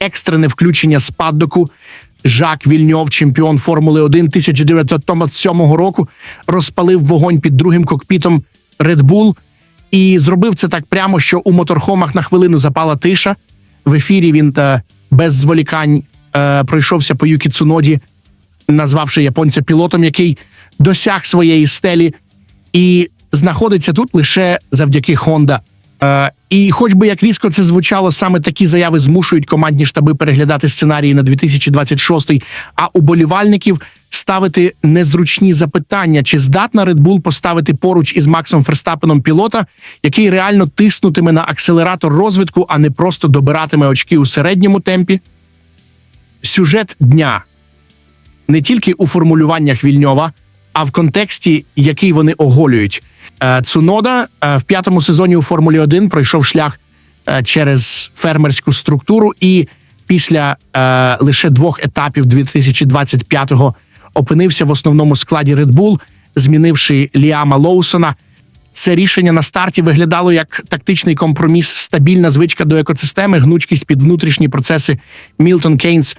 екстрене включення спаддоку. Жак Вільньов, чемпіон Формули 1 1907 року, розпалив вогонь під другим кокпітом Red Bull і зробив це так прямо, що у моторхомах на хвилину запала тиша. В ефірі він та без зволікань е, пройшовся по Юкі Цуноді, назвавши японця пілотом, який досяг своєї стелі і знаходиться тут лише завдяки Honda. Е, і хоч би як різко це звучало, саме такі заяви змушують командні штаби переглядати сценарії на 2026, а уболівальників ставити незручні запитання, чи здатна Red Bull поставити поруч із Максом Ферстапеном пілота, який реально тиснутиме на акселератор розвитку, а не просто добиратиме очки у середньому темпі. Сюжет дня не тільки у формулюваннях Вільньова, а в контексті, який вони оголюють. Е, Цунода е, в п'ятому сезоні у Формулі 1 пройшов шлях е, через фермерську структуру, і після лише двох етапів 2025-го опинився в основному складі Red Bull, змінивши Ліама Лоусона. Це рішення на старті виглядало як тактичний компроміс, стабільна звичка до екосистеми, гнучкість під внутрішні процеси. Мілтон Кейнс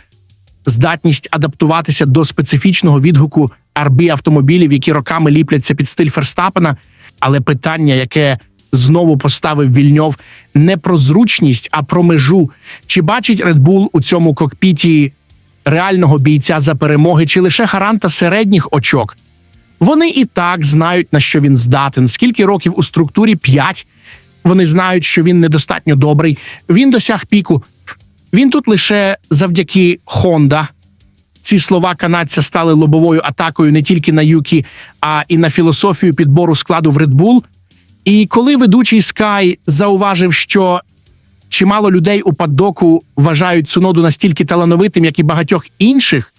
здатність адаптуватися до специфічного відгуку RB автомобілів, які роками ліпляться під стиль Ферстапена. Але питання, яке знову поставив Вільньов, не про зручність, а про межу. Чи бачить Red Bull у цьому кокпіті реального бійця за перемоги, чи лише гаранта середніх очок? Вони і так знають, на що він здатен. Скільки років у структурі? П'ять. Вони знають, що він недостатньо добрий. Він досяг піку. Він тут лише завдяки Honda. Ці слова канадця стали лобовою атакою не тільки на Юкі, а і на філософію підбору складу в Red Bull. І коли ведучий Sky зауважив, що чимало людей у паддоку вважають Цуноду настільки талановитим, як і багатьох інших,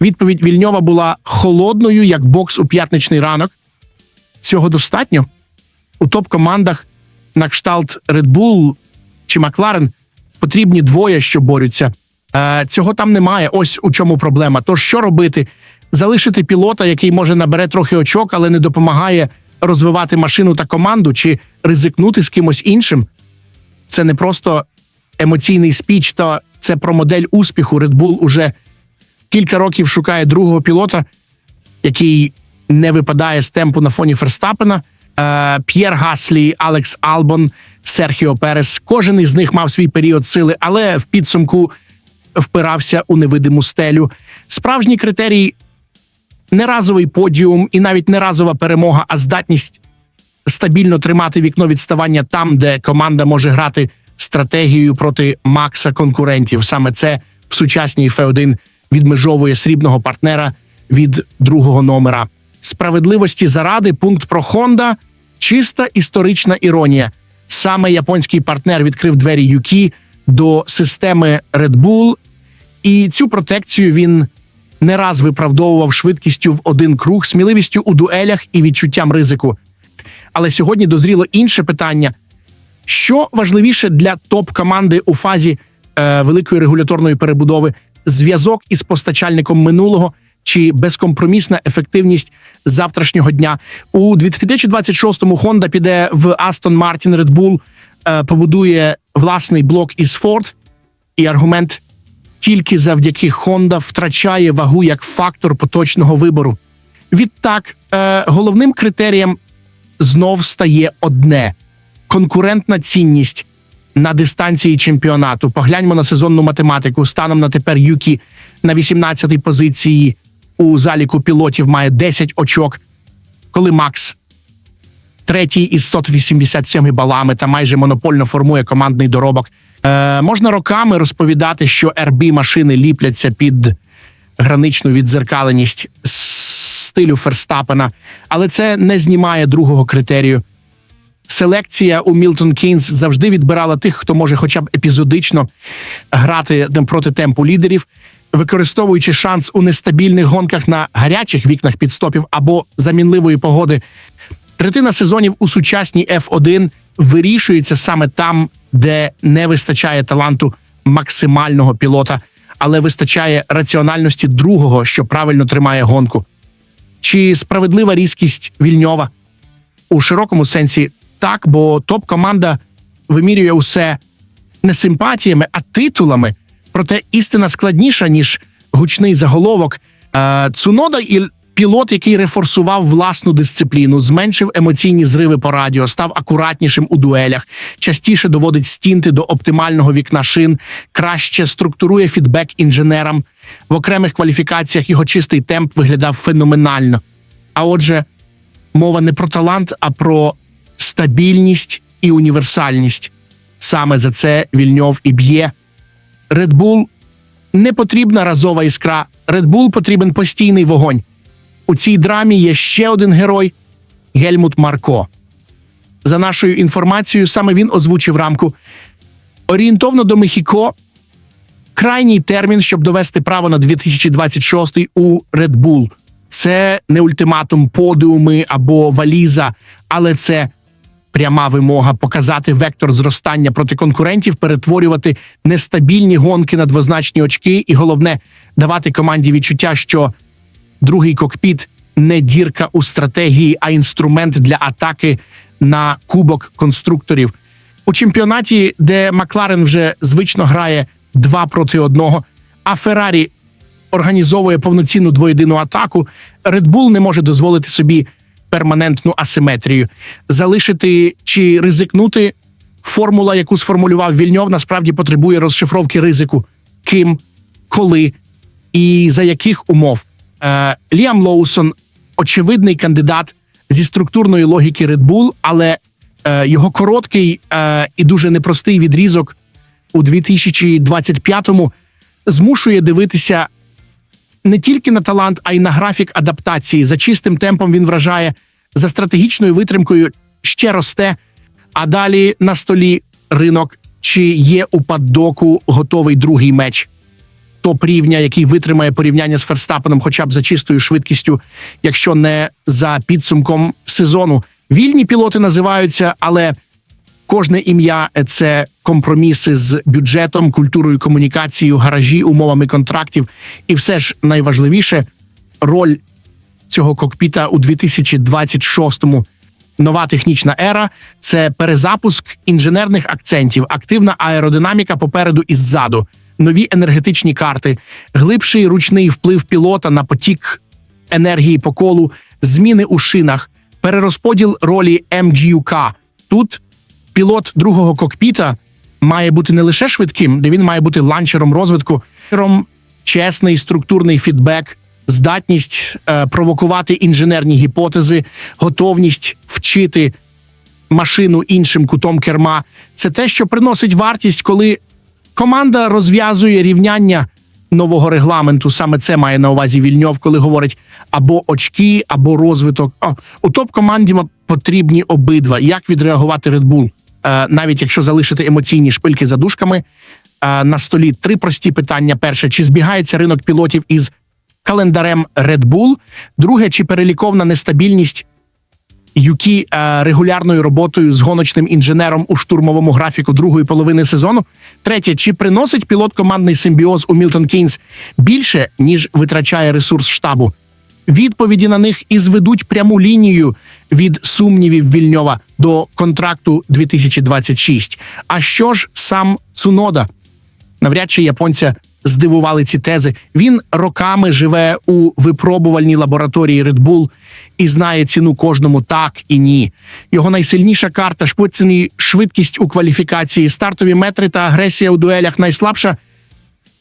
відповідь Вільньова була холодною, як бокс у п'ятничний ранок. Цього достатньо у топ-командах на кшталт Red Bull чи Макларен потрібні двоє, що борються. Е, Цього там немає. Ось у чому проблема. Тож що робити? Залишити пілота, який може набере трохи очок, але не допомагає розвивати машину та команду, чи ризикнути з кимось іншим. Це не просто емоційний спіч, та це про модель успіху. Red Bull уже кілька років шукає другого пілота, який не випадає з темпу на фоні Ферстапена. Е, П'єр Гаслі, Алекс Албон, Серхіо Перес. Кожен із них мав свій період сили, але в підсумку впирався у невидиму стелю. Справжній критерій не разовий подіум і навіть не разова перемога, а здатність стабільно тримати вікно відставання там, де команда може грати стратегією проти Макса конкурентів. Саме це в сучасній Ф1 відмежовує срібного партнера від другого номера. Справедливості заради пункт про Honda – чиста історична іронія. Саме японський партнер відкрив двері Юкі до системи Red Bull, і цю протекцію він не раз виправдовував швидкістю в один круг, сміливістю у дуелях і відчуттям ризику. Але сьогодні дозріло інше питання: що важливіше для топ-команди у фазі е, великої регуляторної перебудови? Зв'язок із постачальником минулого чи безкомпромісна ефективність завтрашнього дня? У 2026-му Honda піде в Aston Martin Red Bull, е, побудує власний блок із Ford, і аргумент тільки завдяки Honda втрачає вагу як фактор поточного вибору. Відтак, е, головним критерієм знов стає одне конкурентна цінність на дистанції чемпіонату. Погляньмо на сезонну математику. Станом на тепер Юкі на 18-й позиції у заліку пілотів має 10 очок, коли Макс третій із 187 балами та майже монопольно формує командний доробок. Е, Можна роками розповідати, що rb машини ліпляться під граничну віддзеркаленість стилю Ферстапена, але це не знімає другого критерію. Селекція у Мілтон Кейнс завжди відбирала тих, хто може хоча б епізодично грати проти темпу лідерів, використовуючи шанс у нестабільних гонках на гарячих вікнах підстопів або замінливої погоди. Третина сезонів у сучасній F1 вирішується саме там, де не вистачає таланту максимального пілота, але вистачає раціональності другого, що правильно тримає гонку. Чи справедлива різкість вільньова у широкому сенсі так, бо топ-команда вимірює усе не симпатіями, а титулами. Проте істина складніша ніж гучний заголовок. Е, Цунода і пілот, який рефорсував власну дисципліну, зменшив емоційні зриви по радіо, став акуратнішим у дуелях, частіше доводить стінти до оптимального вікна шин, краще структурує фідбек інженерам. В окремих кваліфікаціях його чистий темп виглядав феноменально. А отже, мова не про талант, а про стабільність і універсальність. Саме за це Вільньов і б'є. Red Bull не потрібна разова іскра. Red Bull потрібен постійний вогонь. У цій драмі є ще один герой Гельмут Марко. За нашою інформацією, саме він озвучив рамку. Орієнтовно до Мехіко крайній термін, щоб довести право на 2026 у Red Bull. Це не ультиматум подіуми або валіза, але це пряма вимога показати вектор зростання проти конкурентів, перетворювати нестабільні гонки на двозначні очки, і головне давати команді відчуття, що другий кокпіт не дірка у стратегії, а інструмент для атаки на кубок конструкторів. У чемпіонаті, де Макларен вже звично грає два проти одного, а Феррарі організовує повноцінну двоєдину атаку, Bull не може дозволити собі перманентну асиметрію. Залишити чи ризикнути формула, яку сформулював Вільньов, насправді потребує розшифровки ризику, ким, коли і за яких умов. Е, Ліам Лоусон очевидний кандидат зі структурної логіки Red Bull, але е, його короткий е, і дуже непростий відрізок у 2025-му змушує дивитися не тільки на талант, а й на графік адаптації. За чистим темпом він вражає, за стратегічною витримкою ще росте. А далі на столі ринок, чи є у паддоку готовий другий меч топ рівня, який витримає порівняння з Ферстапеном, хоча б за чистою швидкістю, якщо не за підсумком сезону. Вільні пілоти називаються, але кожне ім'я це компроміси з бюджетом, культурою комунікацією, гаражі, умовами контрактів. І все ж найважливіше роль цього кокпіта у 2026-му. Нова технічна ера це перезапуск інженерних акцентів, активна аеродинаміка попереду і ззаду, нові енергетичні карти, глибший ручний вплив пілота на потік енергії по колу, зміни у шинах, перерозподіл ролі MGUK. Тут пілот другого кокпіта має бути не лише швидким, де він має бути ланчером розвитку, чесний структурний фідбек, здатність е, провокувати інженерні гіпотези, готовність вчити машину іншим кутом керма. Це те, що приносить вартість, коли команда розв'язує рівняння нового регламенту. Саме це має на увазі Вільньов, коли говорить або очки, або розвиток. О, у топ команді потрібні обидва. Як відреагувати Red Bull? Е, навіть якщо залишити емоційні шпильки за дужками, е, на столі три прості питання: перше, чи збігається ринок пілотів із календарем Red Bull? Друге, чи переліковна нестабільність Юкі е, регулярною роботою з гоночним інженером у штурмовому графіку другої половини сезону? Третє, чи приносить пілот командний симбіоз у Мілтон Кейнс більше ніж витрачає ресурс штабу? Відповіді на них і зведуть пряму лінію від сумнівів Вільньова до контракту 2026. А що ж сам Цунода? Навряд чи японця здивували ці тези. Він роками живе у випробувальній лабораторії Red Bull і знає ціну кожному так і ні. Його найсильніша карта шпицені швидкість у кваліфікації, стартові метри та агресія у дуелях найслабша.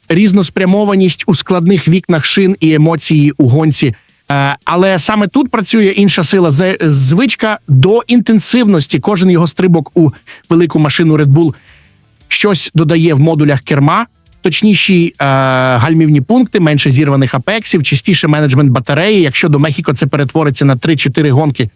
Різноспрямованість у складних вікнах шин і емоції у гонці. Е, але саме тут працює інша сила звичка до інтенсивності. Кожен його стрибок у велику машину Red Bull щось додає в модулях керма, точніші е, гальмівні пункти, менше зірваних апексів, частіше менеджмент батареї. Якщо до Мехіко це перетвориться на 3-4 гонки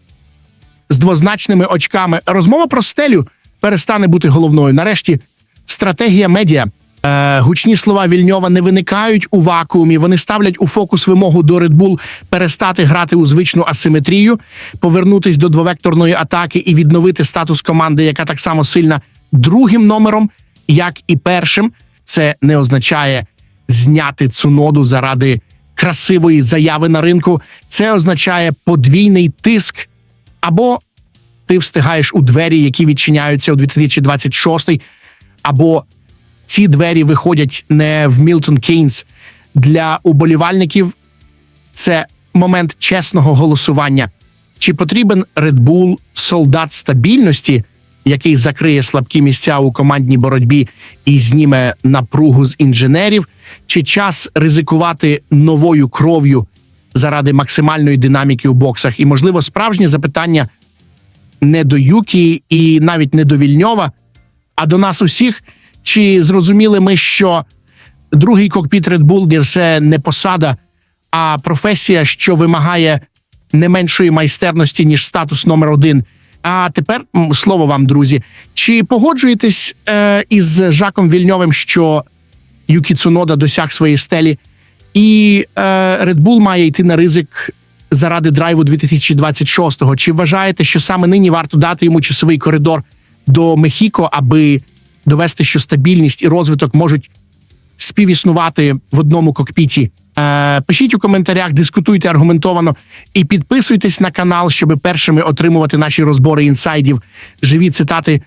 з двозначними очками, розмова про стелю перестане бути головною. Нарешті стратегія медіа. Е, гучні слова Вільньова не виникають у вакуумі. Вони ставлять у фокус вимогу до Red Bull перестати грати у звичну асиметрію, повернутись до двовекторної атаки і відновити статус команди, яка так само сильна другим номером, як і першим. Це не означає зняти цю ноду заради красивої заяви на ринку. Це означає подвійний тиск, або ти встигаєш у двері, які відчиняються у 2026, або ці двері виходять не в Мілтон Кейнс для уболівальників. Це момент чесного голосування. Чи потрібен Red Bull солдат стабільності, який закриє слабкі місця у командній боротьбі і зніме напругу з інженерів? Чи час ризикувати новою кров'ю заради максимальної динаміки у боксах? І, можливо, справжнє запитання не до Юкі і навіть не до Вільньова, а до нас усіх. Чи зрозуміли ми, що другий кокпіт Red Bull – це не посада, а професія, що вимагає не меншої майстерності, ніж статус номер один. А тепер слово вам, друзі. Чи погоджуєтесь е, із Жаком Вільньовим, що Юкі Цунода досяг своєї стелі, і е, Red Bull має йти на ризик заради драйву 2026-го? Чи вважаєте, що саме нині варто дати йому часовий коридор до Мехіко, аби довести, що стабільність і розвиток можуть співіснувати в одному кокпіті. Е, пишіть у коментарях, дискутуйте аргументовано і підписуйтесь на канал, щоб першими отримувати наші розбори інсайдів, живі цитати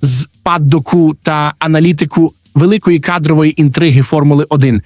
з паддоку та аналітику великої кадрової інтриги Формули 1.